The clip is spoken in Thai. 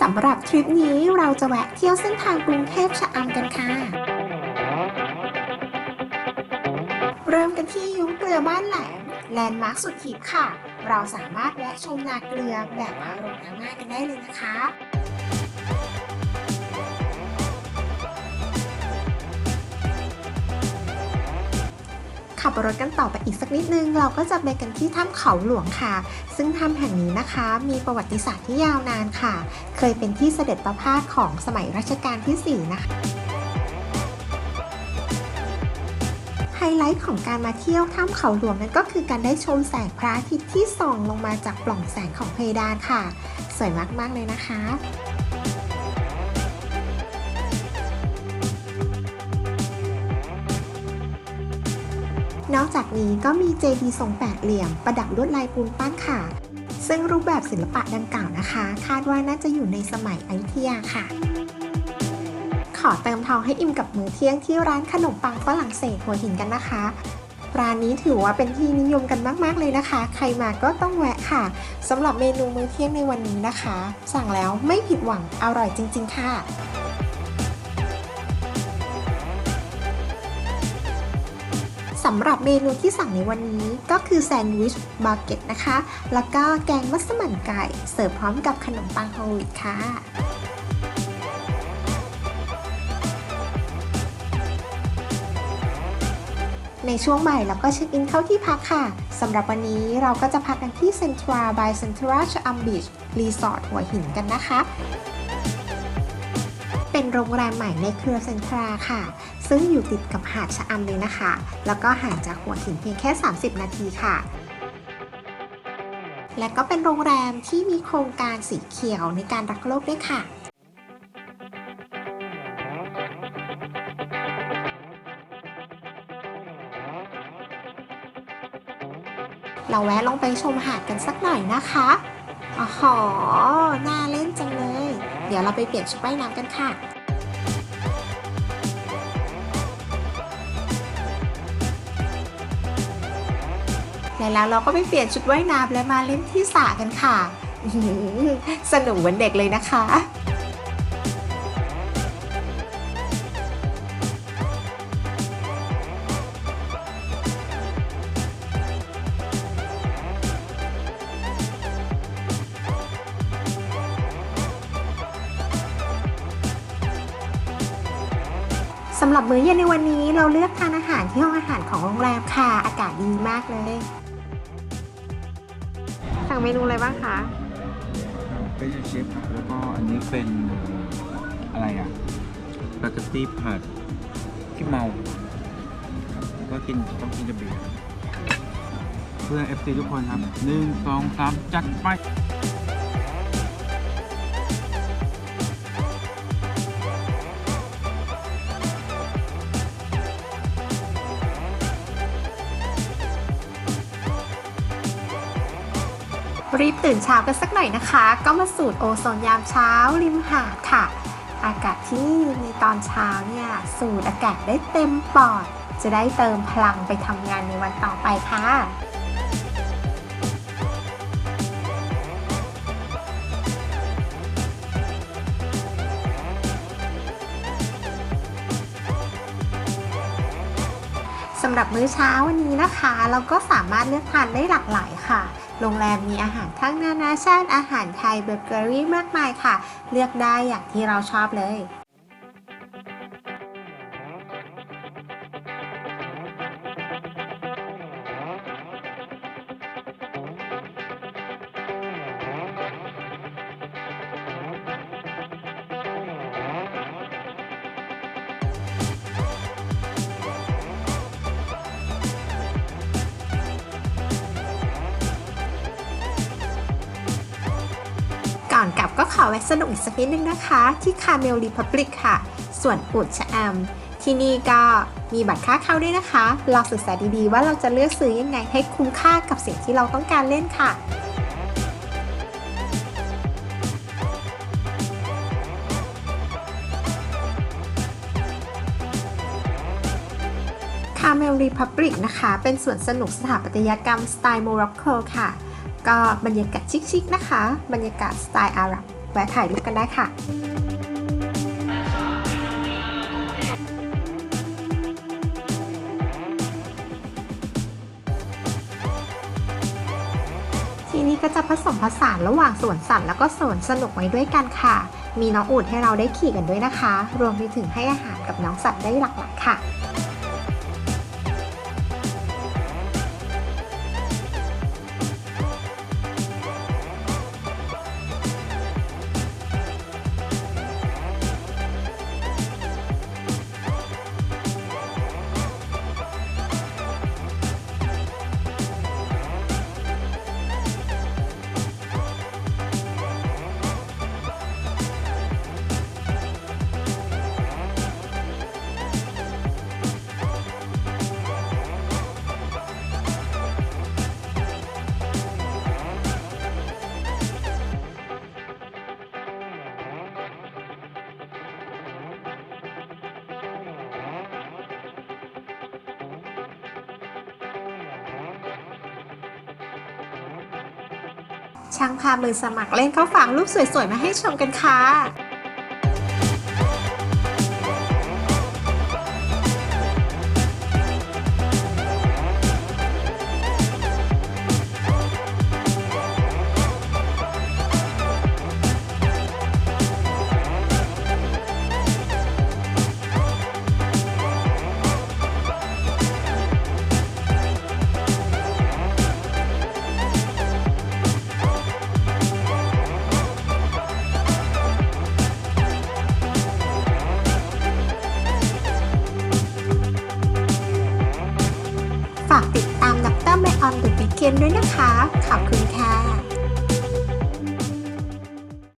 สำหรับทริปนี้เราจะแวะเที่ยวเส้นทางกรุงเทพชะอำกันค่ะ เริ่มกันที่ยุ้งเกลือบ้านแหลมแลนด์มาร์คสุดฮิตค่ะ เราสามารถแวะชมนาเกลือแบบอารมณ์ง่ายกันได้เลยนะคะับรถกันต่อไปอีกสักนิดนึง เราก็จะไปกันที่ถ้ำเขาหลวงค่ะ ซึ่งถ้ำแห่งนี้นะคะ มีประวัติศาสตร์ที่ยาวนานค่ะ เคยเป็นที่เสด็จประพาสของสมัยรัชกาลที่ 4 นะคะไฮไลท์ของการมาเที่ยวถ้ำเขาหลวงนั้นก็คือการได้ชมแสงพระอาทิตย์ที่ส่องลงมาจากปล่องแสงของเพดานค่ะ สวยมาก ๆ เลยนะคะ นอกจากนี้ก็มีเจดีย์ทรงแปดเหลี่ยม ประดับลวดลายปูนปั้นค่ะ ซึ่งรูปแบบศิลปะดังกล่าวนะคะ คาดว่าน่าจะอยู่ในสมัยอยุธยาค่ะ ขอเติมทองให้อิ่มกับมื้อเที่ยงที่ร้านขนมปังฝรั่งเศสหัวหินกันนะคะร้านนี้ถือว่าเป็นที่นิยมกันมาก ๆ เลยนะคะ ใครมาก็ต้องแวะค่ะสำหรับเมนูมื้อเที่ยงในวันนี้นะคะ สั่งแล้วไม่ผิดหวังอร่อยจริง ๆ ค่ะ สำหรับเมนูที่สั่งในวันนี้ก็คือแซนด์วิชบาเก็ตนะคะ แล้วก็แกงมัสมั่นไก่เสิร์ฟพร้อมกับขนมปังโฮลวีตค่ะในช่วงบ่ายเราก็เช็คอินเข้าที่พักค่ะ สำหรับวันนี้เราก็จะพักกันที่ Centra by Centra ชะอำบีชรีสอร์ทหัวหินกันนะคะ เป็นโรงแรมใหม่ในเครือเซ็นทราค่ะ ซึ่งอยู่ติดกับหาดชะอำเลยนะคะ แล้วก็ห่างจากหัวหินเพียงแค่ 30 นาทีค่ะ และก็เป็นโรงแรมที่มีโครงการสีเขียวในการรักโลกด้วยค่ะเราแวะลงไปชมหาดกันสักหน่อยนะคะ อ๋อหอน่าเล่นจังเลย เดี๋ยวเราไปเปลี่ยนชุดว่ายน้ำกันค่ะ และแล้วเราก็ไปเปลี่ยนชุดว่ายน้ำและมาเล่นที่สระกันค่ะสนุกเหมือนเด็กเลยนะคะำหรับมื้อเย็นในวันนี้เราเลือกทานอาหารที่ห้องอาหารของโรงแรมค่ะ อากาศดีมากเลย สั่งเมนูอะไรบ้างคะเป็นเชฟครับแล้วก็อันนี้เป็นอะไรอะปาเกตตี้ผัดขี้เมาแล้วก็กินต้องกินกับเบียร์เพื่อ FC ทุกคนครับหนึ่งสองสามจัดไป รีบตื่นเช้ากันสักหน่อยนะคะ ก็มาสูดโอโซนยามเช้าริมหาดค่ะ อากาศที่นี่ในตอนเช้าเนี่ยสูดอากาศได้เต็มปอด จะได้เติมพลังไปทำงานในวันต่อไปค่ะำหรับมื้อเช้าวันนี้นะคะ เราก็สามารถเลือกทานได้หลากหลายค่ะ โรงแรมมีอาหารทั้งนานาชาติอาหารไทยเบเกอรี่มากมายค่ะ เลือกได้อย่างที่เราชอบเลย อนกลับก็ขอแวะสนุกอีกสักนิดนึงนะคะ ที่คาเมลรีพับลิกค่ะ ส่วนอุดชะอำที่นี่ก็มีบัตรค่าเข้าด้วยนะคะลองศึกษาดีๆ ว่าเราจะเลือกซื้อยังไงให้คุ้มค่ากับสิ่งที่เราต้องการเล่นค่ะคาเมลรีพับลิกนะคะ เป็นสวนสนุกสถาปัตยกรรมสไตล์โมร็อกโกค่ะ ก็บรรยากาศชิคๆนะคะ บรรยากาศสไตล์อาหรับ แวะถ่ายรูปกันได้ค่ะที่นี่ก็จะผสมผสานระหว่างสวนสัตว์แล้วก็สวนสนุกไว้ด้วยกันค่ะ มีน้องอูดให้เราได้ขี่กันด้วยนะคะ รวมไปถึงให้อาหารกับน้องสัตว์ได้หลากหลายค่ะ ช่างภาพมือสมัครเล่นก็ฝากรูปสวยๆ มาให้ชมกันค่ะากติดตามดรไมออนเดอะวิเกนด้วยนะคะ ขอบคุณค่ะ